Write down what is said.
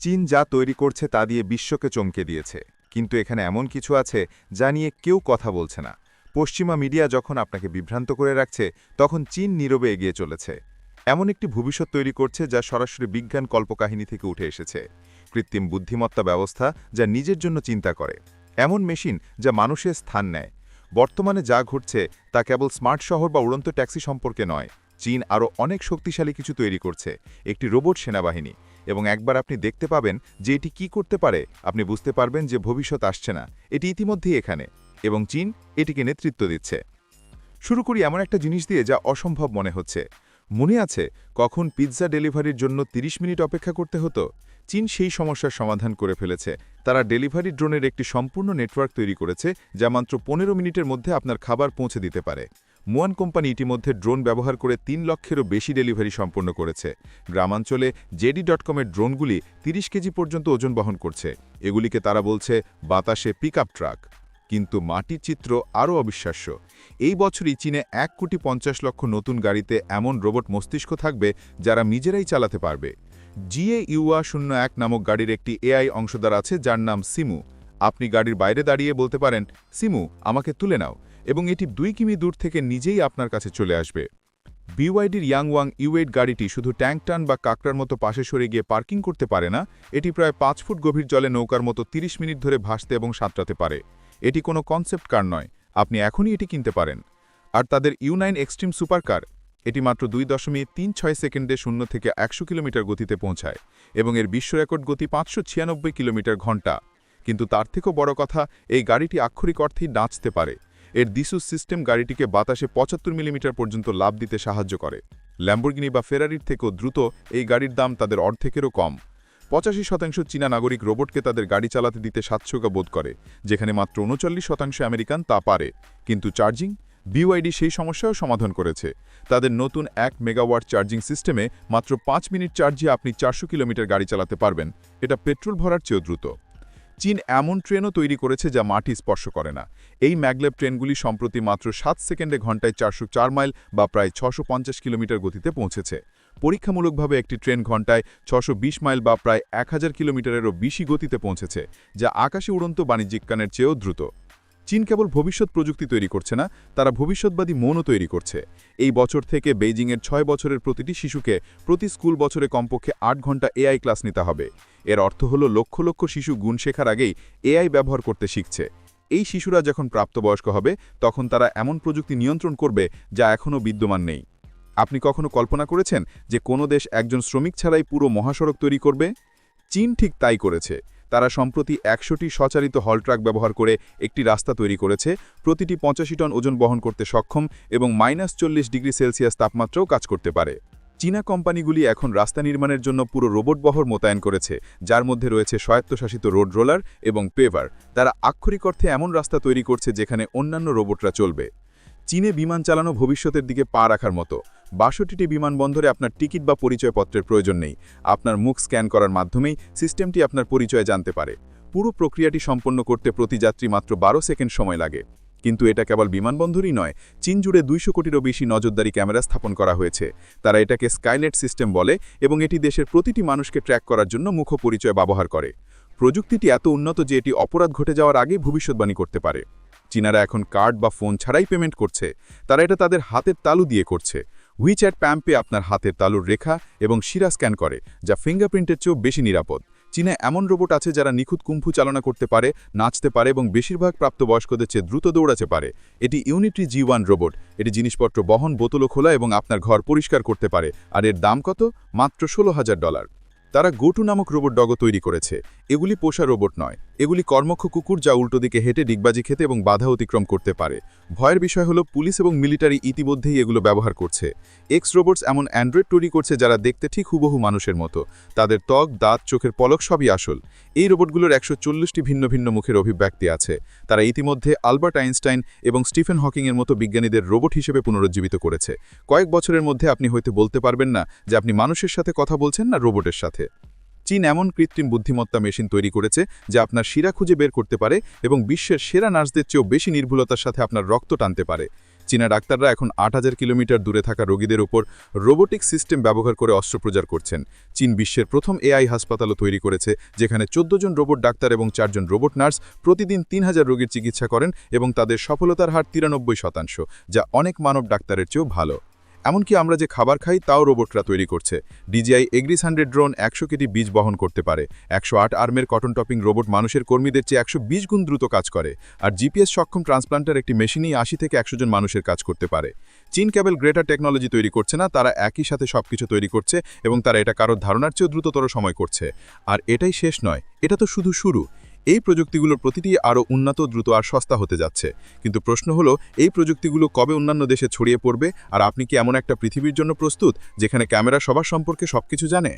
চীন যা তৈরি করছে তা দিয়ে বিশ্বকে চমকে দিয়েছে। কিন্তু এখানে এমন কিছু আছে যা নিয়ে কেউ কথা বলছে না। পশ্চিমা মিডিয়া যখন আপনাকে বিভ্রান্ত করে রাখছে, তখন চীন নীরবে এগিয়ে চলেছে। এমন একটি ভবিষ্যৎ তৈরি করছে যা সরাসরি বিজ্ঞান কল্পকাহিনী থেকে উঠে এসেছে। কৃত্রিম বুদ্ধিমত্তা ব্যবস্থা যা নিজের জন্য চিন্তা করে। এমন মেশিন যা মানুষের স্থান নেয়। বর্তমানে যা ঘটছে তা কেবল স্মার্ট শহর বা উড়ন্ত ট্যাক্সি সম্পর্কে নয়। চীন আরও অনেক শক্তিশালী কিছু তৈরি করছে। একটি রোবট সেনাবাহিনী। এবং একবার আপনি দেখতে পাবেন যে এটি কি করতে পারে, আপনি বুঝতে পারবেন যে ভবিষ্যৎ আসছে না। এটি ইতিমধ্যেই এখানে এবং চীন এটিকে নেতৃত্ব দিচ্ছে। শুরু করি এমন একটা জিনিস দিয়ে যা অসম্ভব মনে হচ্ছে। মনে আছে কখন পিৎজা ডেলিভারির জন্য ৩০ মিনিট অপেক্ষা করতে হতো? চীন সেই সমস্যার সমাধান করে ফেলেছে। তারা ডেলিভারি ড্রোনের একটি সম্পূর্ণ নেটওয়ার্ক তৈরি করেছে যা মাত্র পনেরো মিনিটের মধ্যে আপনার খাবার পৌঁছে দিতে পারে। মুয়ান কোম্পানি ইতিমধ্যে ড্রোন ব্যবহার করে তিন লক্ষেরও বেশি ডেলিভারি সম্পন্ন করেছে। গ্রামাঞ্চলে জেডি ডট কমের ড্রোনগুলি ৩০ কেজি পর্যন্ত ওজন বহন করছে। এগুলিকে তারা বলছে বাতাসে পিক ট্রাক। কিন্তু মাটির চিত্র আরও অবিশ্বাস্য। এই বছরই চীনে এক কোটি পঞ্চাশ লক্ষ নতুন গাড়িতে এমন রোবট মস্তিষ্ক থাকবে যারা নিজেরাই চালাতে পারবে। জিএ ইউয়া শূন্য এক নামক গাড়ির একটি এআই অংশদার আছে যার নাম সিমু। আপনি গাড়ির বাইরে দাঁড়িয়ে বলতে পারেন, সিমু, আমাকে তুলে নাও। এবং এটি দুই কিমি দূর থেকে নিজেই আপনার কাছে চলে আসবে। বিওয়াইডির ইয়াংওয়াং ইউএইট গাড়িটি শুধু ট্যাঙ্ক টান বা কাকড়ার মতো পাশে সরে গিয়ে পার্কিং করতে পারে না, এটি প্রায় পাঁচ ফুট গভীর জলে নৌকার মতো ৩০ মিনিট ধরে ভাসতে এবং সাঁতরাতে পারে। এটি কোনো কনসেপ্ট কার নয়, আপনি এখনই এটি কিনতে পারেন। আর তাদের ইউ নাইন এক্সট্রিম সুপারকার এটি মাত্র দুই দশমিক তিন ছয় সেকেন্ডে শূন্য থেকে একশো কিলোমিটার গতিতে পৌঁছায় এবং এর বিশ্ব রেকর্ড গতি পাঁচশো ছিয়ানব্বই কিলোমিটার ঘণ্টা। কিন্তু তার থেকেও বড় কথা, এই গাড়িটি আক্ষরিক অর্থেই নাচতে পারে। এর দিসুস সিস্টেম গাড়িটিকে বাতাসে পঁচাত্তর মিলিমিটার পর্যন্ত লাভ দিতে সাহায্য করে। ল্যাম্বরগিনি বা ফেরারির থেকেও দ্রুত এই গাড়ির দাম তাদের অর্ধেকেরও কম। পঁচাশি শতাংশ চীনা নাগরিক রোবটকে তাদের গাড়ি চালাতে দিতে স্বাচ্ছ্যকা বোধ করে, যেখানে মাত্র উনচল্লিশ শতাংশ আমেরিকান তা পারে। কিন্তু চার্জিং? বিওয়াইডি সেই সমস্যাও সমাধান করেছে। তাদের নতুন এক মেগাওয়াট চার্জিং সিস্টেমে মাত্র পাঁচ মিনিট চার্জে আপনি চারশো কিলোমিটার গাড়ি চালাতে পারবেন। এটা পেট্রোল ভরার চেয়েও দ্রুত। চীন এমন ট্রেনও তৈরি করেছে যা মাটি স্পর্শ করে না। এই ম্যাগলেভ ট্রেনগুলি সম্প্রতি মাত্র সাত সেকেন্ডে ঘন্টায় চারশো চার মাইল বা প্রায় ছশো কিলোমিটার গতিতে পৌঁছেছে। পরীক্ষামূলকভাবে একটি ট্রেন ঘন্টায় ছশো মাইল বা প্রায় এক হাজার কিলোমিটারেরও বেশি গতিতে পৌঁছেছে, যা আকাশে উড়ন্ত বাণিজ্যিক কানের চেয়েও দ্রুত। চীন কেবল ভবিষ্যৎ প্রযুক্তি তৈরি করছে না, তারা ভবিষ্যৎবাদী মনও তৈরি করছে। এই বছর থেকে বেইজিংয়ের ছয় বছরের প্রতিটি শিশুকে প্রতি স্কুল বছরে কমপক্ষে আট ঘণ্টা এআই ক্লাস নিতে হবে। এর অর্থ হল লক্ষ লক্ষ শিশু গুণ শেখার আগেই এআই ব্যবহার করতে শিখছে। এই শিশুরা যখন প্রাপ্তবয়স্ক হবে, তখন তারা এমন প্রযুক্তি নিয়ন্ত্রণ করবে যা এখনও বিদ্যমান নেই। আপনি কখনো কল্পনা করেছেন যে কোনো দেশ একজন শ্রমিক ছাড়াই পুরো মহাসড়ক তৈরি করবে? চীন ঠিক তাই করেছে। তারা সম্প্রতি একশোটি স্বচালিত হল ট্রাক ব্যবহার করে একটি রাস্তা তৈরি করেছে। প্রতিটি পঁচাশি টন ওজন বহন করতে সক্ষম এবং মাইনাস চল্লিশ ডিগ্রি সেলসিয়াস তাপমাত্রাও কাজ করতে পারে। চীনা কোম্পানিগুলি এখন রাস্তা নির্মাণের জন্য পুরো রোবট বহর মোতায়েন করেছে, যার মধ্যে রয়েছে স্বায়ত্তশাসিত রোড রোলার এবং পেভার। তারা আক্ষরিক অর্থে এমন রাস্তা তৈরি করছে যেখানে অন্যান্য রোবটরা চলবে। চীনে বিমান চালানো ভবিষ্যতের দিকে পা রাখার মতো। বাষট্টিটি বিমানবন্দরে আপনার টিকিট বা পরিচয়পত্রের প্রয়োজন নেই। আপনার মুখ স্ক্যান করার মাধ্যমেই সিস্টেমটি আপনার পরিচয় জানতে পারে। পুরো প্রক্রিয়াটি সম্পন্ন করতে প্রতি যাত্রী মাত্র বারো সেকেন্ড সময় লাগে। কিন্তু এটা কেবল বিমানবন্দরই নয়, চীন জুড়ে দুইশো কোটিরও বেশি নজরদারি ক্যামেরা স্থাপন করা হয়েছে। তারা এটাকে স্কাইনেট সিস্টেম বলে এবং এটি দেশের প্রতিটি মানুষকে ট্র্যাক করার জন্য মুখ পরিচয় ব্যবহার করে। প্রযুক্তিটি এত উন্নত যে এটি অপরাধ ঘটে যাওয়ার আগে ভবিষ্যৎবাণী করতে পারে। চীনারা এখন কার্ড বা ফোন ছাড়াই পেমেন্ট করছে। তারা এটা তাদের হাতের তালু দিয়ে করছে। উইচ্যাট প্যাম্পে আপনার হাতের তালুর রেখা এবং শিরা স্ক্যান করে, যা ফিঙ্গারপ্রিন্টের চেয়েও বেশি নিরাপদ। চীনে এমন রোবট আছে যারা নিখুঁত কুম্ফু চালনা করতে পারে, নাচতে পারে এবং বেশিরভাগ প্রাপ্তবয়স্কদের চেয়ে দ্রুত দৌড়াতে পারে। এটি ইউনিটি জি ওয়ান রোবট। এটি জিনিসপত্র বহন বোতলও খোলা এবং আপনার ঘর পরিষ্কার করতে পারে। আর এর দাম কত? মাত্র ষোলো হাজার ডলার। তারা গোটু নামক রোবট ডগও তৈরি করেছে। এগুলি পোষা রোবট নয়। এগুলি কর্মক্ষ কুকুর যা উল্টো দিকে হেঁটে ডিগবাজি খেতে এবং বাধা অতিক্রম করতে পারে। ভয়ের বিষয় হলো, পুলিশ এবং মিলিটারি ইতিমধ্যেই এগুলো ব্যবহার করছে। এক্স রোবটস এমন অ্যান্ড্রয়েড তৈরি করছে যারা দেখতে ঠিক হুবহু মানুষের মতো। তাদের ত্বক, দাঁত, চোখের পলক সবই আসল। এই রোবটগুলোর একশো চল্লিশটি ভিন্ন ভিন্ন মুখের অভিব্যক্তি আছে। তারা ইতিমধ্যে আলবার্ট আইনস্টাইন এবং স্টিফেন হকিংয়ের মতো বিজ্ঞানীদের রোবট হিসেবে পুনরুজ্জীবিত করেছে। কয়েক বছরের মধ্যে আপনি হয়তো বলতে পারবেন না যে আপনি মানুষের সাথে কথা বলছেন না রোবটের সাথে। চীন এমন কৃত্রিম বুদ্ধিমত্তা মেশিন তৈরি করেছে যা আপনার শিরা খুঁজে বের করতে পারে এবং বিশ্বের সেরা নার্সদের চেয়েও বেশি নির্ভুলতার সাথে আপনার রক্ত টানতে পারে। চীনা ডাক্তাররা এখন আট হাজার কিলোমিটার দূরে থাকা রোগীদের উপর রোবোটিক সিস্টেম ব্যবহার করে অস্ত্রোপচার করছেন। চীন বিশ্বের প্রথম এআই হাসপাতালও তৈরি করেছে, যেখানে চোদ্দ জন রোবট ডাক্তার এবং চারজন রোবট নার্স প্রতিদিন তিন হাজার রোগীর চিকিৎসা করেন এবং তাদের সফলতার হার তিরানব্বই শতাংশ, যা অনেক মানব ডাক্তারের চেয়েও ভালো। এমনকি আমরা যে খাবার খাই তাও রোবটরা তৈরি করছে। ডিজিআই এগ্রিস হান্ড্রেড ড্রোন একশো কেজি বীজ বহন করতে পারে। একশো আট আর্মের কটন টপিং রোবট মানুষের কর্মীদের চেয়ে একশো বিশ গুণ দ্রুত কাজ করে। আর জিপিএস সক্ষম ট্রান্সপ্লান্টার একটি মেশিনই আশি থেকে একশো জন মানুষের কাজ করতে পারে। চীন কেবল গ্রেটার টেকনোলজি তৈরি করছে না, তারা একই সাথে সবকিছু তৈরি করছে এবং তারা এটা কারোর ধারণার চেয়েও দ্রুততর সময় করছে। আর এটাই শেষ নয়, এটা তো শুধু শুরু। এই প্রযুক্তিগুলোর প্রতিটি আরও উন্নত, দ্রুত আর সস্তা হতে যাচ্ছে। কিন্তু প্রশ্ন হলো, এই প্রযুক্তিগুলো কবে অন্যান্য দেশে ছড়িয়ে পড়বে? আর আপনি কি এমন একটা পৃথিবীর জন্য প্রস্তুত, যেখানে ক্যামেরা সবার সম্পর্কে সবকিছু জানে?